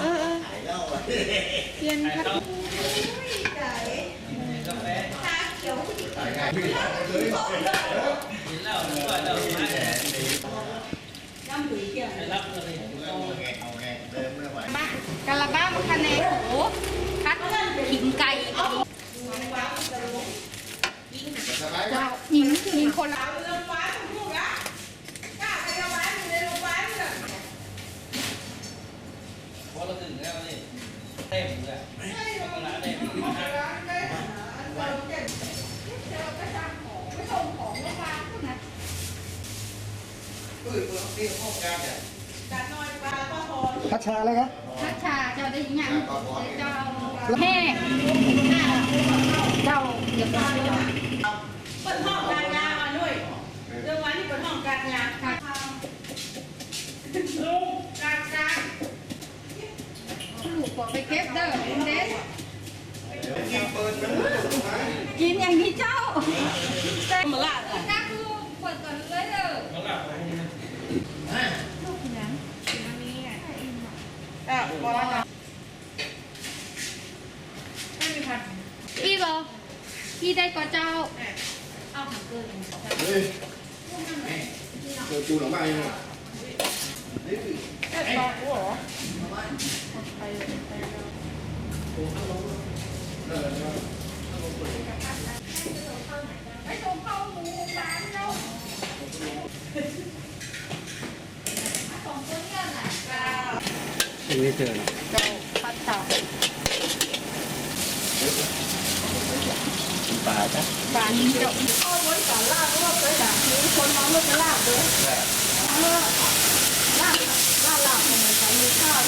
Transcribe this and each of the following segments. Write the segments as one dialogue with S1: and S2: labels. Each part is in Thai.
S1: เออเออเขียนครับบ้ากะละบ้ามคะแนนโหคัดขิงไก่หิงหิงคนละ
S2: เพราะเราถึงแล้วนี่เต็มเลยธรรมดาเต็ม
S3: พัชชาเลยครับ
S1: พัชชาเจ้าได้ยังเจ้าแห้งเจ้าเดี๋ยวก่อนเดี๋ยว
S4: เปิดห้องการงานมาด้วยเรื่องวันนี้เปิดห้องการงานลุงการงาน
S1: ลูก บอกไปเก็บเด้อคุณเดชกินอย่างนี้เจ้าแต่
S4: มาละอะ
S1: จ้าคือเปิดก่อนเลยเด้อ
S2: แล้วหลับไป
S1: ลูกกินน้ำกินอันนี้อะ
S4: อะพอแล้วนะ
S1: พี่บอพี่ได้ก็เจ้าเอาหังเกิน
S3: เฮ้ยเจอจูหลัง บ้านยังไง
S4: แค่สองหัวเหรอ
S1: ไปส่งเข้าหมูร้านเราสองคนเนี่ยแหละ
S3: ยังไม่เจอเนาะ
S1: เจ้าพัดชา
S3: ปลาจ้ะ
S1: บานนี้เจ้า
S4: เอาไว้ก่อนลากเพราะว่าเคยด่ามีคนมองว่าจะลากเลยเมื่อลากลากลากทำไมใช้มีข้าวถ้าว่า
S1: นี่อันตัวดูนี่แหละตัวนี้เรียบร้อยเอา
S3: อืมอืม
S2: ถ้ามีเดี๋ยว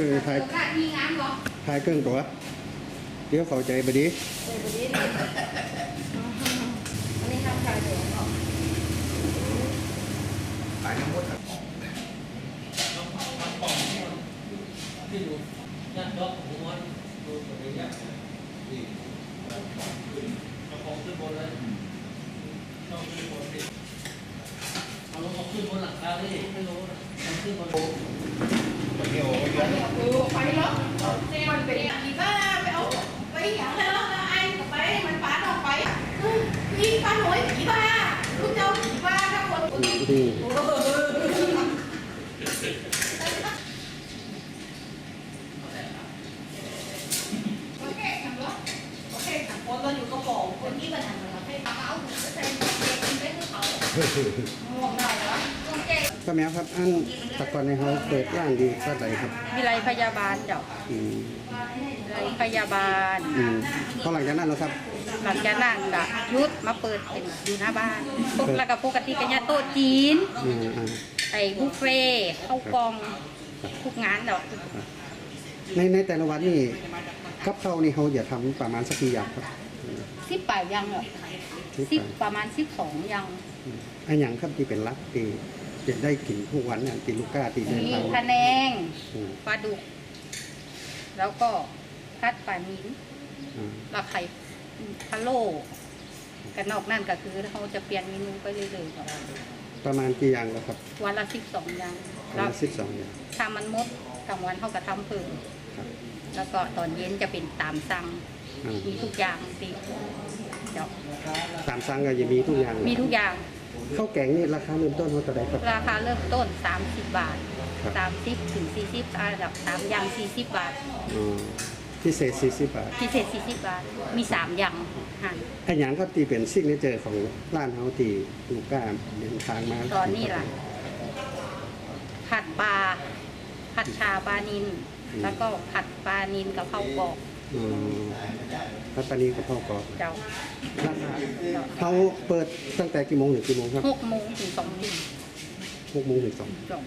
S2: อ
S3: อถ่าย
S1: ตัวละมีงานเหรอ
S3: ถ่ายเครื่องตัว เดี๋ยวเข้าใจไปดี
S1: อันนี้ทำขายตัวเหรอ
S3: ถ่ายน้ำมดครับ
S2: ที่ดูยัดดอกหัวดูตัวนี้ยัดนี่เอาของขึ้นบนเลยต้องขึ้นบนดิเอาลงเอาขึ้นบนหลังคาดิไม่รู้นะเอาขึ้นบน
S4: คน
S3: อืม
S4: โอเคทำแล้วโอเคทำคนเราอยู่กระป๋องคนที่มันทำเราให้ป้าเอาหนูจะใส่เด็กกินไปคือเขาห่วงได้แล้ว
S3: ก็ แม่ครับ อันแตะกอนในเขาเปิดร้านดีก็ไหนครับ
S1: วิไลพยาบาลเจ้า
S3: อืม
S1: วิไลพยาบาล
S3: อืมพอหลังจากนั้นแล้วครับ
S1: หลังจากนั้นก็ยุดมาเปิดเป็นอยู่หน้าบ้านปกแล้วก็ปกติก็ยาโต๊ะจีน
S3: อ่าอ่า
S1: ไอ้บุฟเฟ่ต์ข้าวกล่องทุกงานเนาะ
S3: ในในแต่ละวันนี่กับเขานี่เขาอย่าทำประมาณสักกี่อย่างครับ
S1: สิบแปดยังเหรอ
S3: ที่
S1: สิบ
S3: ไป
S1: ประมาณสิบสองยัง
S3: อันอย่างครับที่เป็นรักที่ จะได้กินทุกวันเนี่ยตีลูกก้าตีเดิน
S1: มี
S3: ทาง
S1: พะแนง
S3: อืม
S1: ปลาดุก แล้วก็พัดปลานิ้น
S3: อ่า
S1: แล้วไข่พะโล้กันนอกนั่นก็คือเขาจะเปลี่ยนเมนูไปเรื่อยๆก่อน
S3: ประมาณกี่อย่างแล้วครับ
S1: วันละสิบสองยัง
S3: ประ
S1: แล้ว
S3: มาณสิบสองอย่าง
S1: ถ้ามันหมดกลางวันเขาก็ทำเพิ่ม
S3: ครับ
S1: แล้วก็ตอนเย็นจะเป็นตามสั่ง
S3: อ่า
S1: มีทุกอย่างสิเดี๋ยว
S3: ตามสั่งก็จะมีทุกอย่าง
S1: มีทุกอย่าง
S3: ข้าวแกงนี่ราคาเริ่มต้นเขาจะได้ครับ
S1: ราคาเริ่มต้น 30 บาท
S3: ครับ
S1: 30 ถึง 40ระดับ3อย่าง 40 บาท
S3: อ๋อพิเศษสี่สิบบาท
S1: พิเศษ 40 บาท มี3อย่างค่ะ
S3: ไอันอย่างครับที่เป็นซิกเนเจอร์ของร้านเขาที่ลูกก้าเดินทางมา
S1: ตอนนี้ล่ะ ผัดปลา ผัดชาปลานิน แล้วก็ผัดปลานินกับข้าวกรอก
S3: อืมแล้ วตอนนี้กระเพาะกรอบ
S1: เจ้า
S3: ราคาเขาเปิดตั้งแต่กี่โมงถึงกี่โมงครับ
S1: หกโมงถึงสองทุ่ม
S3: หกโมงถึงสอง
S1: จบ